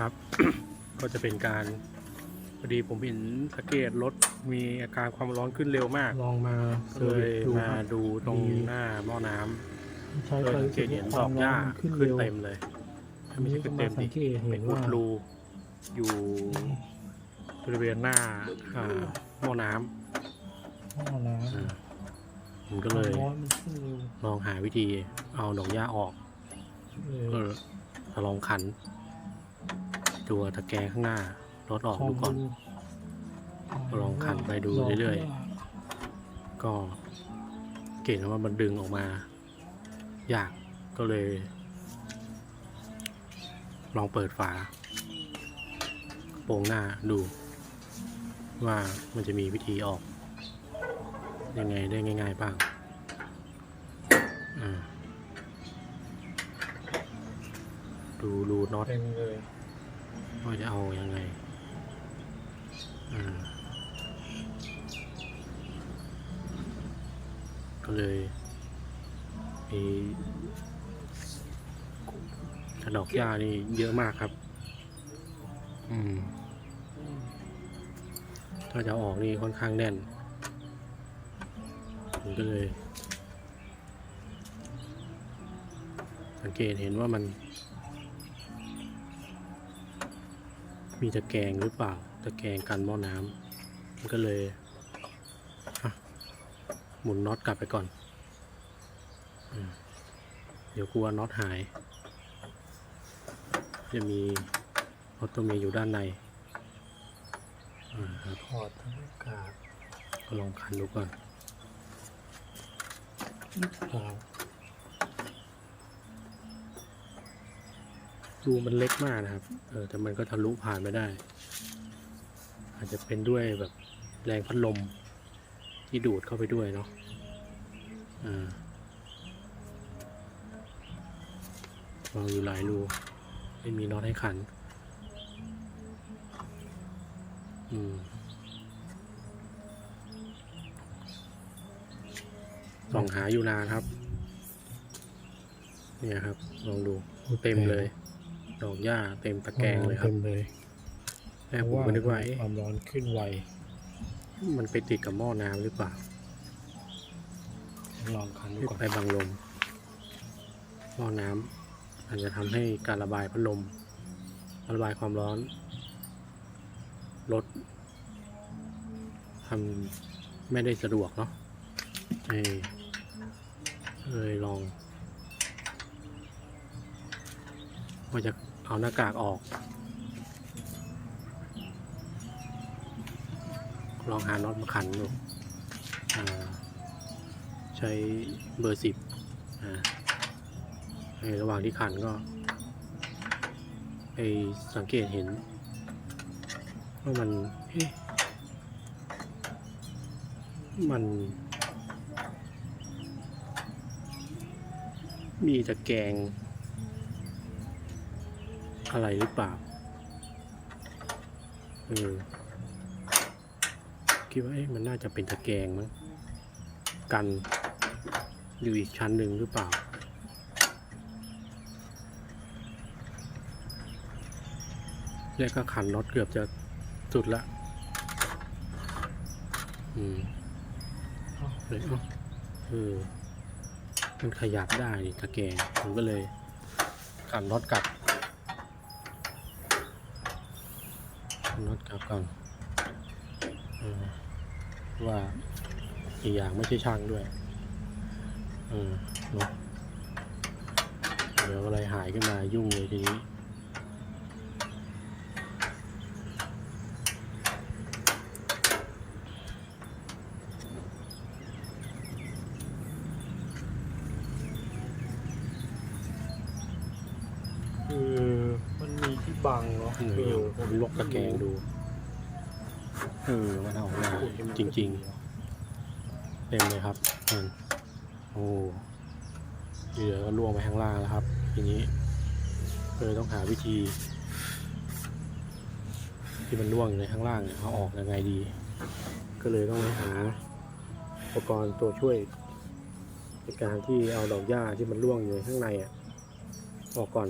ครับ ก็จะเป็นการพอดีผมเห็นสังเกตรถมีอาการความร้อนขึ้นเร็วมากลองมาก็เซอร์เลวิยสดูมาครับดูตรงมีหน้าหม้อน้ำใช้โดยไฟสังเกตเห็นดอกหญ้าขึ้นเต็มเลยอันไม่นี้ใช่ก็ขึ้นมาเต็มสัดิงเกตเป็เห็นนอุว่าดรูอยู่บริเวณหน้าอ่าหม้อน้ำห้องน้อ่าผมำก็เลยร้อนมันขึ้นเร็วลองหาวิธีเอาดอกหญ้าออก เลยเออลองขัน ตัวตะแกรงข้างหน้ารถออกดูก่อน ลองขันไปดูเรื่อยก็เก่งว่ามันดึงออกมา ยากก็เลย ลองเปิดฝาโปรงหน้าดู ว่ามันจะมีวิธีออก ยังไงได้ง่าย ๆ บ้างอ่าดูรูน็อตเต็มเลย ว่าจะเอายังไงอ่าก็เลยมีถ้าดอกหญ้านี่เยอะมากครับ อืม ถ้าจะออกนี่ค่อนข้างแน่นผมก็เลย สังเกตเห็นว่ามัน มีตะแกรงหรือเปล่า ตะแกรงกันหม้อน้ำมันก็เลยอะหมุนน็อตกลับไปก่อนอืมเดี๋ยวกลัวน็อตหาย จะมีน็อตตัวเมียอยู่ด้านในอ่าครับถอดทั้งอากาศก็ลองคันดูก่อนเปล่า รูมันเล็กมากนะครับ เออแต่มันก็ทะลุผ่านไปได้ อาจจะเป็นด้วยแบบแรงพัดลมที่ดูดเข้าไปด้วยเนาะ อ่าลองอยู่หลายรู ไม่มีน็อตให้ขัน อืมส่องหาอยู่นานครับ เนี่ยครับ ลองดูเต็มเลย ดอกหญ้าเต็มตะแกรงเลยครับเต็มเลยแม่ผมก็นึกว่าเอ๊ะความร้อนขึ้นไวมันไปติดกับหม้อน้ำหรือเปล่าลองคันดูที่ก่อน ไปบังลมหม้อน้ำอาจจะทำให้การระบายพัดลมระบายความร้อนลดทำไม่ได้สะดวกเนาะเออเลยลองว่าจะ เอาหน้ากากออก ลองหาน็อตมาขันดูใช้เบอร์สิบในระหว่างที่ขันก็ไปสังเกตเห็นว่ามันเอมันมีตะแกรง อะไรหรือเปล่า เออ คิดว่าเอ๊ะมันน่าจะเป็นตะแกรงมั้ง กันอยู่อีกชั้นหนึ่งหรือเปล่า แล้วก็ขันน็อตเกือบจะสุดละ อืมเลยเอ้าเออมันขยับได้ตะแกรงผมก็เลยขันน็อตกลับ นน็อตกลับก่อนอว่าอีกอย่างไม่ใช่ช่างด้วยเออเดี๋ยวอะไรหายขึ้นมายุ่งเลยทีนี้ คือมันมีที่บังเนาะเออผมลกตะแกรงดู เออมันเอาออกมาจริงๆ เต็มเลยครับอืมโอ้เหลือก็ล่วงไปข้างล่างแล้วครับ ทีนี้เลยต้องหาวิธี ที่มันล่วงอยู่ในข้างล่างเนี่ยเอาออกยังไงดี ก็เลยต้องไปหา อุปกรณ์ตัวช่วยในการที่เอาดอกหญ้าที่มันร่วงอยู่ข้างในอะออกก่อน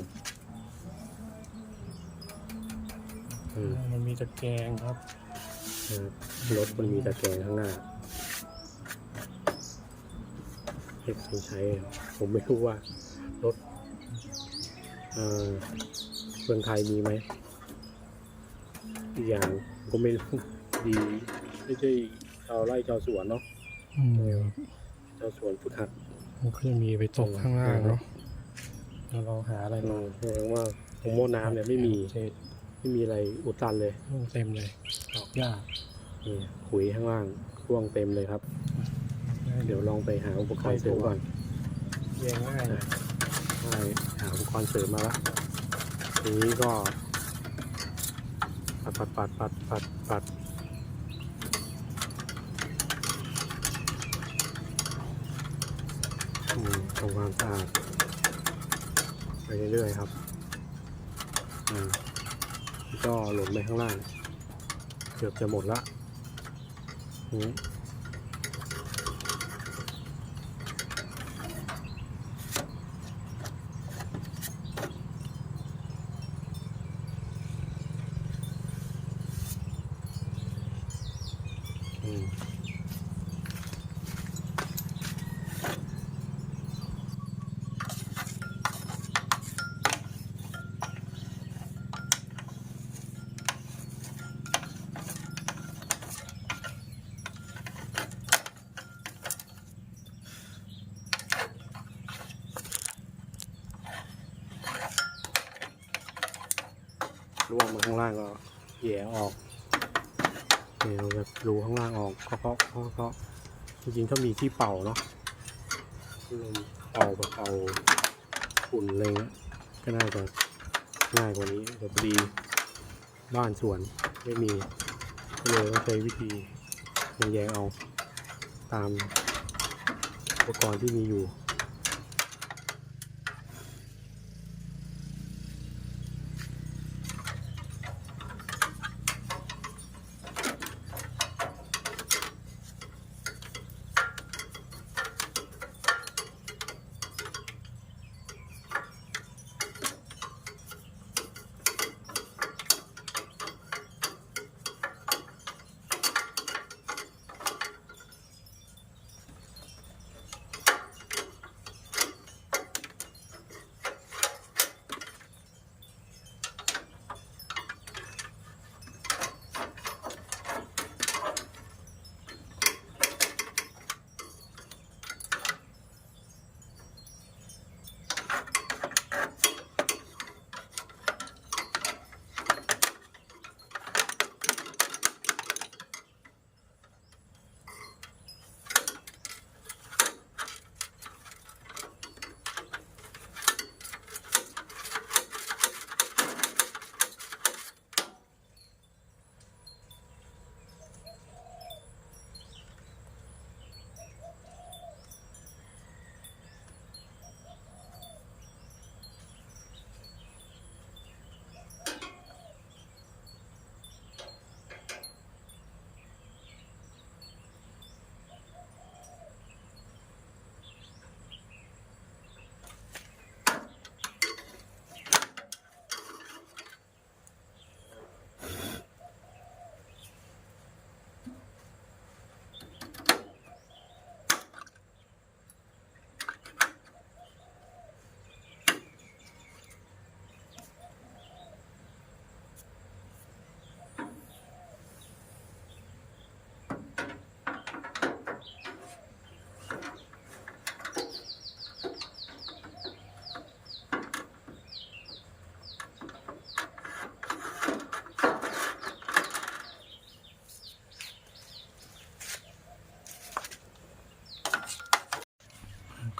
มมันมีตะแกรงครับนะครับรถมันมีตะแกรงข้างหน้าเก็บคนใช้ ผมไม่รู้ว่ารถเอ่อเมืองไทยมีไหมอีกอย่างผมก็ไม่รู้ดีไม่ใช่ชาวไร่ชาวสวนเนาะอืมชาวสวนฝึกหัดมันก็จะมีไปตกข้างล่างเนาะแล้วเราหาอะไรเอมาอแสดงว่าตรงหม้อน้ำเนี่ยไม่มีเศษ ไม่มีอะไรอุดตันเลยลูกเต็มเลยดอกหญ้านี่ขุยข้างล่างร่วงเต็มเลยครับ เดี๋ยวลองไปหาอุปกรณ์เสริมก่อนแยงง่ายเลยใช่หาอุปกรณ์เสริมมาละทีนี้ก็ ปัดปัดปัดปัดปัดปัดอืมทำความสะอาดไปเรื่อยๆครับ อ่าแล้ว ก็หล่นไปข้างล่าง เกือบจะหมดละนี่ ร่วงมาข้างล่างก็แหย่ออกเนี่ยเราจะรูข้างล่างออกเคาะเคาะเคาะจริงๆถ้ามีที่เป่าเนาะลมเป่าแบบเป่าฝุ่นอะไรเงี้ยก็น่าจะง่ายกว่านี้แต่พอดีบ้านสวนไม่มีก็เลยต้องใช้วิธีแยงเอาตามอุปกรณ์ที่มีอยู่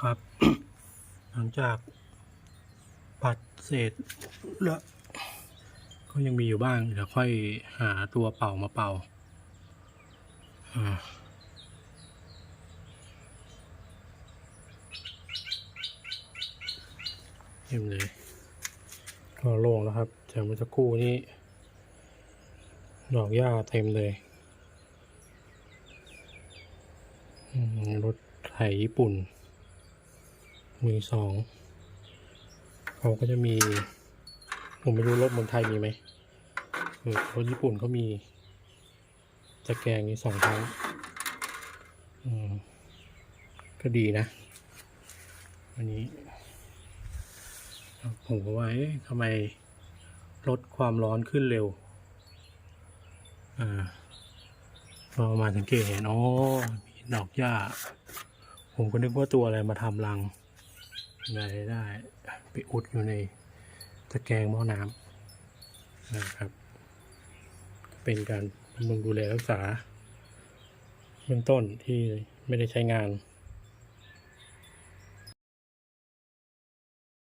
ครับ หลังจากปัดเศษแล้วก็ยังมีอยู่บ้างเดี๋ยวค่อยหาตัวเป่ามาเป่าเต็มเลยก็โล่งแล้วครับจากเมื่อสักครู่นี้ ดอกหญ้าเต็มเลยรถไถญี่ปุ่น มือสองเขาก็จะมี ผมไม่รู้รถเมืองไทยมีไหมรถญี่ปุ่นเขามีตะแกรงนี้สองครั้งอืมก็ดีนะ อันนี้ ผมก็ว่าทำไมลดความร้อนขึ้นเร็ว อ่าพอมาสังเกตเห็นอ๋อมีดอกหญ้า ผมก็นึกว่าตัวอะไรมาทำรัง ได้ได้ไปอุดอยู่ในตะแกรงหม้อน้ำนะครับ เป็นการบำรุงดูแลรักษาเบื้องต้นที่ไม่ได้ใช้งาน